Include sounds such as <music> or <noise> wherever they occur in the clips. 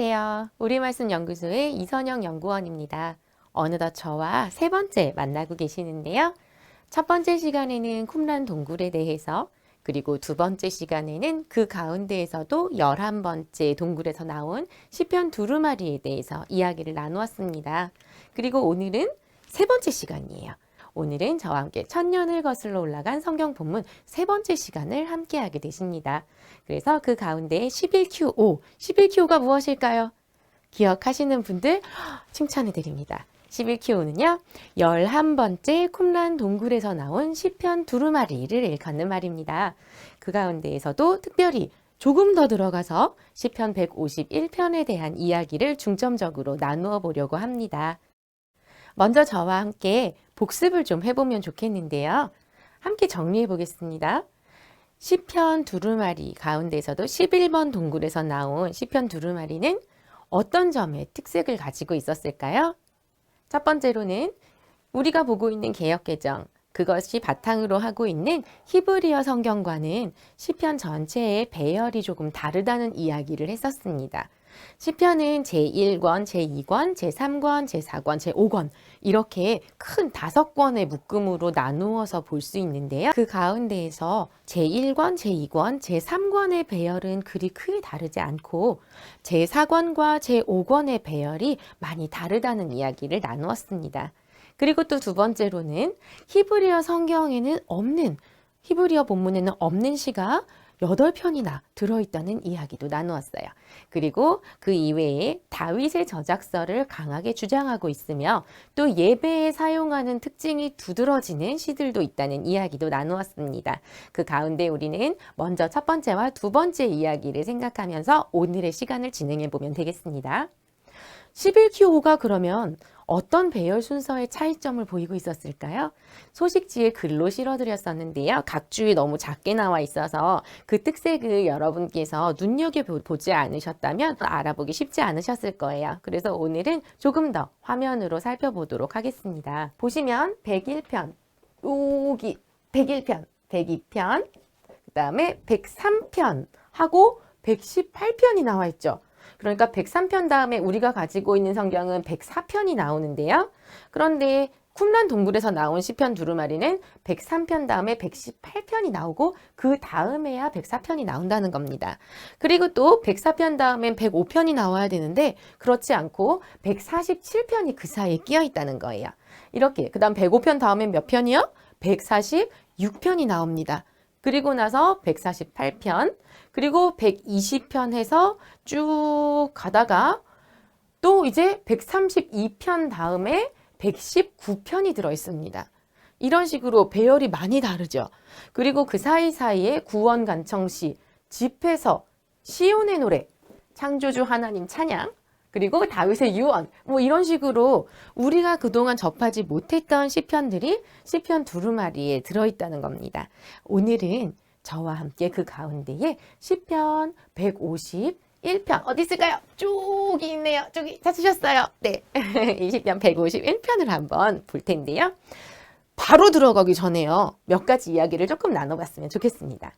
안녕하세요. 우리 말씀 연구소의 이선영 연구원입니다. 어느덧 저와 세 번째 만나고 계시는데요. 첫 번째 시간에는 쿰란 동굴에 대해서 그리고 두 번째 시간에는 그 가운데에서도 열한 번째 동굴에서 나온 시편 두루마리에 대해서 이야기를 나누었습니다. 그리고 오늘은 세 번째 시간이에요. 오늘은 저와 함께 천년을 거슬러 올라간 성경 본문 세 번째 시간을 함께 하게 되십니다. 그래서 그 가운데 11Q5, 11Q5가 무엇일까요? 기억하시는 분들 칭찬해 드립니다. 11Q5는요, 11번째 쿰란 동굴에서 나온 시편 두루마리를 일컫는 말입니다. 그 가운데에서도 특별히 조금 더 들어가서 시편 151편에 대한 이야기를 중점적으로 나누어 보려고 합니다. 먼저 저와 함께 복습을 좀 해보면 좋겠는데요. 함께 정리해 보겠습니다. 시편 두루마리 가운데서도 11번 동굴에서 나온 시편 두루마리는 어떤 점에 특색을 가지고 있었을까요? 첫 번째로는 우리가 보고 있는 개혁개정, 그것이 바탕으로 하고 있는 히브리어 성경과는 시편 전체의 배열이 조금 다르다는 이야기를 했었습니다. 시편은 제1권, 제2권, 제3권, 제4권, 제5권 이렇게 큰 다섯 권의 묶음으로 나누어서 볼 수 있는데요. 그 가운데에서 제1권, 제2권, 제3권의 배열은 그리 크게 다르지 않고 제4권과 제5권의 배열이 많이 다르다는 이야기를 나누었습니다. 그리고 또 두 번째로는 히브리어 성경에는 없는 히브리어 본문에는 없는 시가 8편이나 들어있다는 이야기도 나누었어요. 그리고 그 이외에 다윗의 저작서를 강하게 주장하고 있으며 또 예배에 사용하는 특징이 두드러지는 시들도 있다는 이야기도 나누었습니다. 그 가운데 우리는 먼저 첫 번째와 두 번째 이야기를 생각하면서 오늘의 시간을 진행해 보면 되겠습니다. 11Q5가 그러면 어떤 배열 순서의 차이점을 보이고 있었을까요? 소식지에 글로 실어드렸었는데요. 각 주에 너무 작게 나와 있어서 그 특색을 여러분께서 눈여겨보지 않으셨다면 알아보기 쉽지 않으셨을 거예요. 그래서 오늘은 조금 더 화면으로 살펴보도록 하겠습니다. 보시면 101편, 여기 101편, 102편, 그 다음에 103편 하고 118편이 나와 있죠. 그러니까 103편 다음에 우리가 가지고 있는 성경은 104편이 나오는데요. 그런데 쿰란 동굴에서 나온 시편 두루마리는 103편 다음에 118편이 나오고 그 다음에야 104편이 나온다는 겁니다. 그리고 또 104편 다음엔 105편이 나와야 되는데 그렇지 않고 147편이 그 사이에 끼어 있다는 거예요. 이렇게 그다음 105편 다음엔 몇 편이요? 146편이 나옵니다. 그리고 나서 148편, 그리고 120편 해서 쭉 가다가 또 이제 132편 다음에 119편이 들어 있습니다. 이런 식으로 배열이 많이 다르죠. 그리고 그 사이사이에 구원 간청시, 집회서, 시온의 노래, 창조주 하나님 찬양, 그리고 다윗의 유언 뭐 이런 식으로 우리가 그동안 접하지 못했던 시편들이 시편 두루마리에 들어있다는 겁니다. 오늘은 저와 함께 그 가운데에 시편 151편 어디 있을까요? 쭉 있네요. 저기 찾으셨어요. 네. <laughs> 이 시편 151편을 한번 볼 텐데요. 바로 들어가기 전에요. 몇 가지 이야기를 조금 나눠봤으면 좋겠습니다.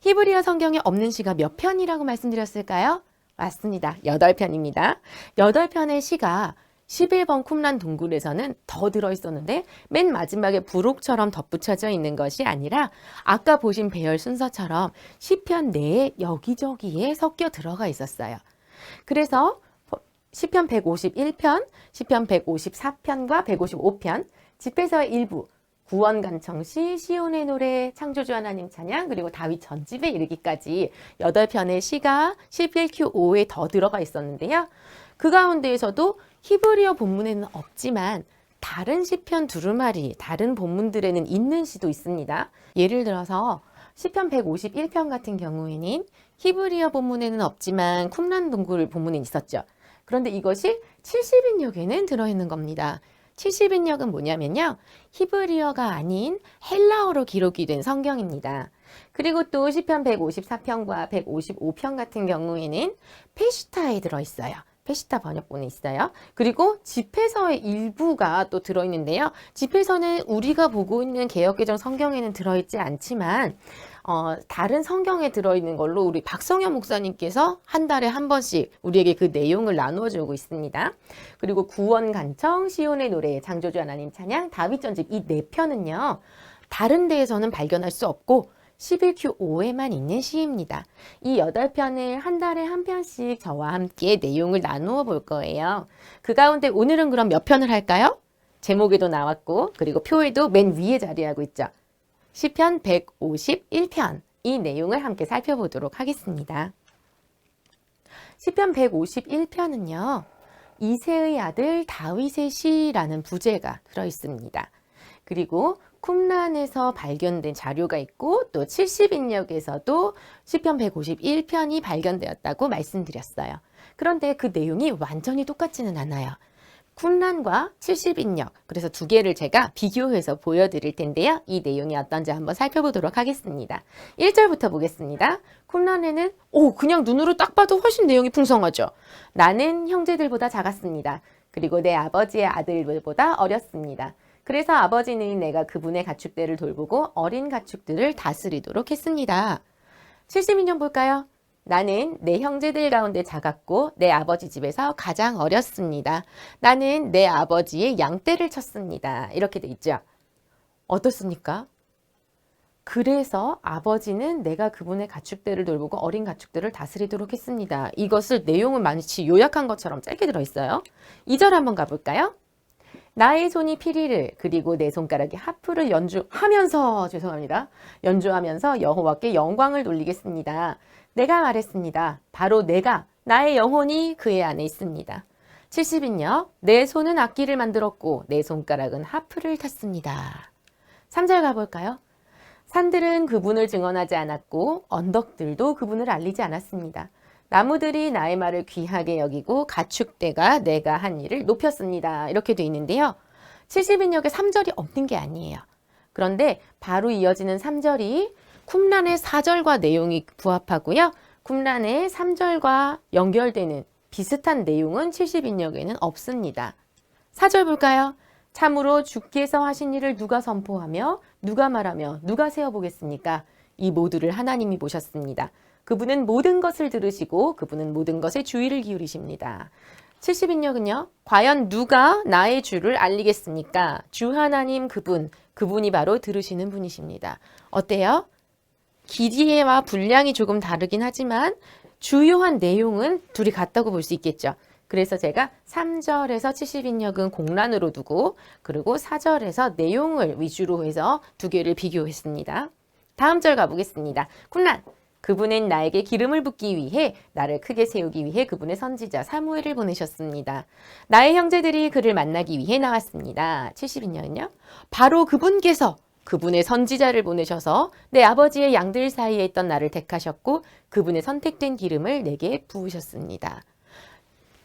히브리어 성경에 없는 시가 몇 편이라고 말씀드렸을까요? 맞습니다. 8편입니다. 8편의 시가 11번 쿰란 동굴에서는 더 들어있었는데 맨 마지막에 부록처럼 덧붙여져 있는 것이 아니라 아까 보신 배열 순서처럼 시편 내에 여기저기에 섞여 들어가 있었어요. 그래서 시편 151편, 시편 154편과 155편, 집에서의 일부, 구원 간청시, 시온의 노래, 창조주 하나님 찬양, 그리고 다윗 전집에 이르기까지 8편의 시가 11Q5에 더 들어가 있었는데요. 그 가운데에서도 히브리어 본문에는 없지만 다른 시편 두루마리, 다른 본문들에는 있는 시도 있습니다. 예를 들어서 시편 151편 같은 경우에는 히브리어 본문에는 없지만 쿰란 동굴 본문에 있었죠. 그런데 이것이 70인역에는 들어있는 겁니다. 70인역은 뭐냐면요. 히브리어가 아닌 헬라어로 기록이 된 성경입니다. 그리고 또 시편 154편과 155편 같은 경우에는 페슈타에 들어있어요. 페시타 번역본에 있어요. 그리고 집회서의 일부가 또 들어있는데요. 집회서는 우리가 보고 있는 개혁개정 성경에는 들어있지 않지만 어, 다른 성경에 들어있는 걸로 우리 박성현 목사님께서 한 달에 한 번씩 우리에게 그 내용을 나누어 주고 있습니다. 그리고 구원 간청, 시온의 노래, 장조주 하나님 찬양, 다윗 전집 이 네 편은요. 다른 데에서는 발견할 수 없고 11Q5에만 있는 시입니다. 이 8편을 한 달에 한 편씩 저와 함께 내용을 나누어 볼 거예요. 그 가운데 오늘은 그럼 몇 편을 할까요? 제목에도 나왔고 그리고 표에도 맨 위에 자리하고 있죠. 시편 151편 이 내용을 함께 살펴보도록 하겠습니다. 시편 151편은요. 이세의 아들 다윗의 시라는 부제가 들어 있습니다. 그리고 쿰란에서 발견된 자료가 있고 또 70인역에서도 시편 151편이 발견되었다고 말씀드렸어요. 그런데 그 내용이 완전히 똑같지는 않아요. 쿰란과 70인역 그래서 두 개를 제가 비교해서 보여드릴 텐데요. 이 내용이 어떤지 한번 살펴보도록 하겠습니다. 1절부터 보겠습니다. 쿰란에는 오 그냥 눈으로 딱 봐도 훨씬 내용이 풍성하죠. 나는 형제들보다 작았습니다. 그리고 내 아버지의 아들들보다 어렸습니다. 그래서 아버지는 내가 그분의 가축들을 돌보고 어린 가축들을 다스리도록 했습니다. 70인용 볼까요? 나는 내 형제들 가운데 작았고 내 아버지 집에서 가장 어렸습니다. 나는 내 아버지의 양떼를 쳤습니다. 이렇게 돼 있죠. 어떻습니까? 그래서 아버지는 내가 그분의 가축들을 돌보고 어린 가축들을 다스리도록 했습니다. 이것을 내용은 마치 요약한 것처럼 짧게 들어있어요. 2절 한번 가볼까요? 나의 손이 피리를 그리고 내 손가락이 하프를 연주하면서 죄송합니다. 연주하면서 여호와께 영광을 돌리겠습니다. 내가 말했습니다. 바로 내가 나의 영혼이 그의 안에 있습니다. 70인요. 내 손은 악기를 만들었고 내 손가락은 하프를 탔습니다. 3절 가볼까요? 산들은 그분을 증언하지 않았고 언덕들도 그분을 알리지 않았습니다. 나무들이 나의 말을 귀하게 여기고 가축대가 내가 한 일을 높였습니다. 이렇게 돼 있는데요. 70인역에 3절이 없는 게 아니에요. 그런데 바로 이어지는 3절이 쿰란의 4절과 내용이 부합하고요. 쿰란의 3절과 연결되는 비슷한 내용은 70인역에는 없습니다. 4절 볼까요? 참으로 주께서 하신 일을 누가 선포하며 누가 말하며 누가 세어보겠습니까? 이 모두를 하나님이 보셨습니다. 그분은 모든 것을 들으시고 그분은 모든 것에 주의를 기울이십니다. 70인역은요. 과연 누가 나의 주를 알리겠습니까? 주 하나님 그분, 그분이 바로 들으시는 분이십니다. 어때요? 길이와 분량이 조금 다르긴 하지만 주요한 내용은 둘이 같다고 볼 수 있겠죠. 그래서 제가 3절에서 70인역은 공란으로 두고 그리고 4절에서 내용을 위주로 해서 두 개를 비교했습니다. 다음 절 가보겠습니다. 쿰란 그분은 나에게 기름을 붓기 위해 나를 크게 세우기 위해 그분의 선지자 사무엘을 보내셨습니다. 나의 형제들이 그를 만나기 위해 나왔습니다. 70인년요. 바로 그분께서 그분의 선지자를 보내셔서 내 아버지의 양들 사이에 있던 나를 택하셨고 그분의 선택된 기름을 내게 부으셨습니다.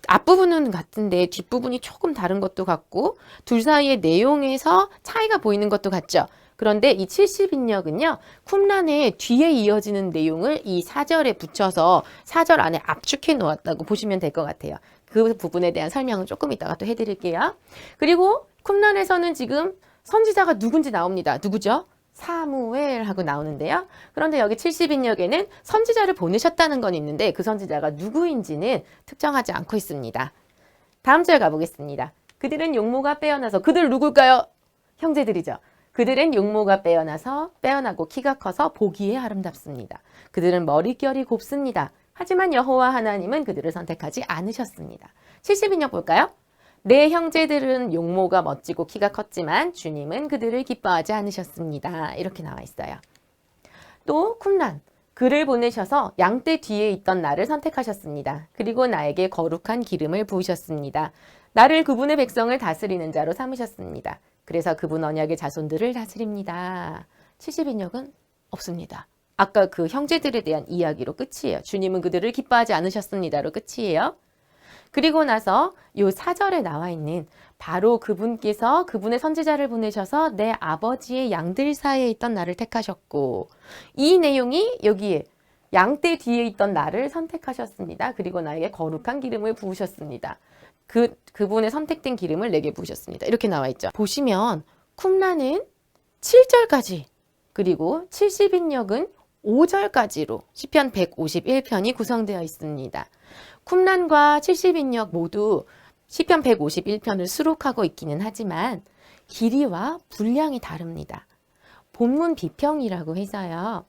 앞부분은 같은데 뒷부분이 조금 다른 것도 같고 둘 사이의 내용에서 차이가 보이는 것도 같죠. 그런데 이 70인역은요, 쿰란의 뒤에 이어지는 내용을 이 사절에 붙여서 사절 안에 압축해 놓았다고 보시면 될 것 같아요. 그 부분에 대한 설명은 조금 이따가 또 해드릴게요. 그리고 쿰란에서는 지금 선지자가 누군지 나옵니다. 누구죠? 사무엘 하고 나오는데요. 그런데 여기 70인역에는 선지자를 보내셨다는 건 있는데 그 선지자가 누구인지는 특정하지 않고 있습니다. 다음 절 가보겠습니다. 그들은 용모가 빼어나서 그들 누굴까요? 형제들이죠. 그들은 용모가 빼어나서 빼어나고 키가 커서 보기에 아름답습니다. 그들은 머릿결이 곱습니다. 하지만 여호와 하나님은 그들을 선택하지 않으셨습니다. 70인역 볼까요? 내 형제들은 용모가 멋지고 키가 컸지만 주님은 그들을 기뻐하지 않으셨습니다. 이렇게 나와 있어요. 또 쿰란 그를 보내셔서 양떼 뒤에 있던 나를 선택하셨습니다. 그리고 나에게 거룩한 기름을 부으셨습니다. 나를 그분의 백성을 다스리는 자로 삼으셨습니다. 그래서 그분 언약의 자손들을 다스립니다. 70인역은 없습니다. 아까 그 형제들에 대한 이야기로 끝이에요. 주님은 그들을 기뻐하지 않으셨습니다로 끝이에요. 그리고 나서 요 사절에 나와 있는 바로 그분께서 그분의 선지자를 보내셔서 내 아버지의 양들 사이에 있던 나를 택하셨고 이 내용이 여기에 양떼 뒤에 있던 나를 선택하셨습니다. 그리고 나에게 거룩한 기름을 부으셨습니다. 그 그분의 선택된 기름을 내게 부으셨습니다. 이렇게 나와 있죠. 보시면 쿰라는 7절까지 그리고 70인역은 5절까지로 시편 151편이 구성되어 있습니다. 쿰란과 70인역 모두 시편 151편을 수록하고 있기는 하지만 길이와 분량이 다릅니다. 본문 비평이라고 해서요.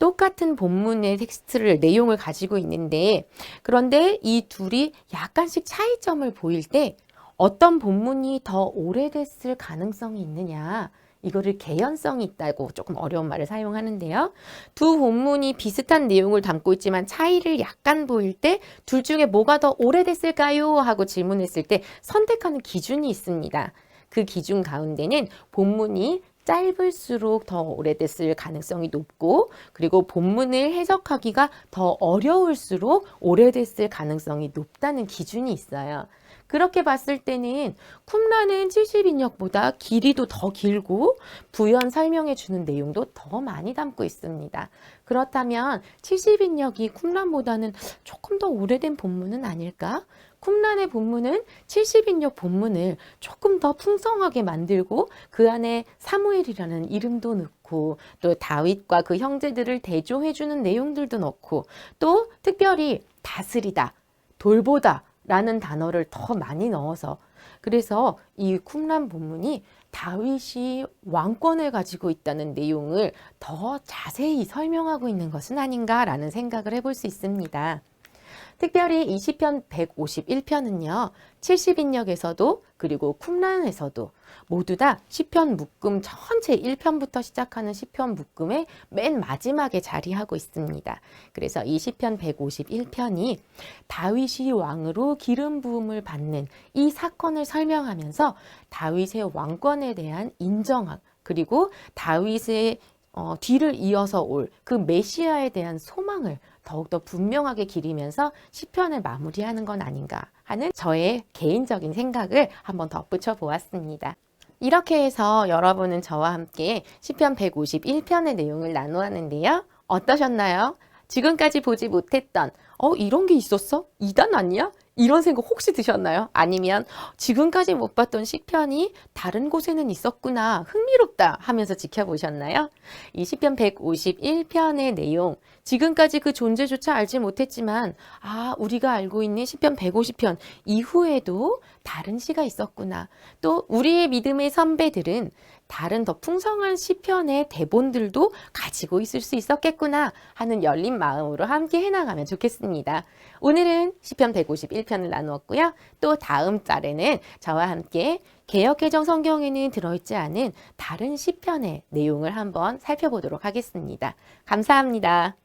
똑같은 본문의 텍스트를 내용을 가지고 있는데 그런데 이 둘이 약간씩 차이점을 보일 때 어떤 본문이 더 오래됐을 가능성이 있느냐 이거를 개연성이 있다고 조금 어려운 말을 사용하는데요. 두 본문이 비슷한 내용을 담고 있지만 차이를 약간 보일 때 둘 중에 뭐가 더 오래됐을까요? 하고 질문했을 때 선택하는 기준이 있습니다. 그 기준 가운데는 본문이 짧을수록 더 오래됐을 가능성이 높고 그리고 본문을 해석하기가 더 어려울수록 오래됐을 가능성이 높다는 기준이 있어요. 그렇게 봤을 때는 쿰라는 70인역보다 길이도 더 길고 부연 설명해 주는 내용도 더 많이 담고 있습니다. 그렇다면 70인역이 쿰란보다는 조금 더 오래된 본문은 아닐까? 쿰란의 본문은 70인역 본문을 조금 더 풍성하게 만들고 그 안에 사무엘이라는 이름도 넣고 또 다윗과 그 형제들을 대조해 주는 내용들도 넣고 또 특별히 다스리다, 돌보다 라는 단어를 더 많이 넣어서 그래서 이 쿰란 본문이 다윗이 왕권을 가지고 있다는 내용을 더 자세히 설명하고 있는 것은 아닌가라는 생각을 해볼 수 있습니다. 특별히 이 시편 151편은요. 70인역에서도 그리고 쿰란에서도 모두 다 시편 묶음 전체 1편부터 시작하는 시편 묶음의 맨 마지막에 자리하고 있습니다. 그래서 이 시편 151편이 다윗이 왕으로 기름 부음을 받는 이 사건을 설명하면서 다윗의 왕권에 대한 인정함 그리고 다윗의 어, 뒤를 이어서 올 그 메시아에 대한 소망을 더욱더 분명하게 기리면서 시편을 마무리하는 건 아닌가 하는 저의 개인적인 생각을 한번 덧붙여 보았습니다. 이렇게 해서 여러분은 저와 함께 시편 151편의 내용을 나누었는데요. 어떠셨나요? 지금까지 보지 못했던 어 이런 게 있었어? 이단 아니야? 이런 생각 혹시 드셨나요? 아니면 지금까지 못 봤던 시편이 다른 곳에는 있었구나 흥미롭다 하면서 지켜보셨나요? 이 시편 151편의 내용 지금까지 그 존재조차 알지 못했지만 아 우리가 알고 있는 시편 150편 이후에도 다른 시가 있었구나 또 우리의 믿음의 선배들은 다른 더 풍성한 시편의 대본들도 가지고 있을 수 있었겠구나 하는 열린 마음으로 함께 해나가면 좋겠습니다. 오늘은 시편 151편을 나누었고요. 또 다음 달에는 저와 함께 개혁개정 성경에는 들어있지 않은 다른 시편의 내용을 한번 살펴보도록 하겠습니다. 감사합니다.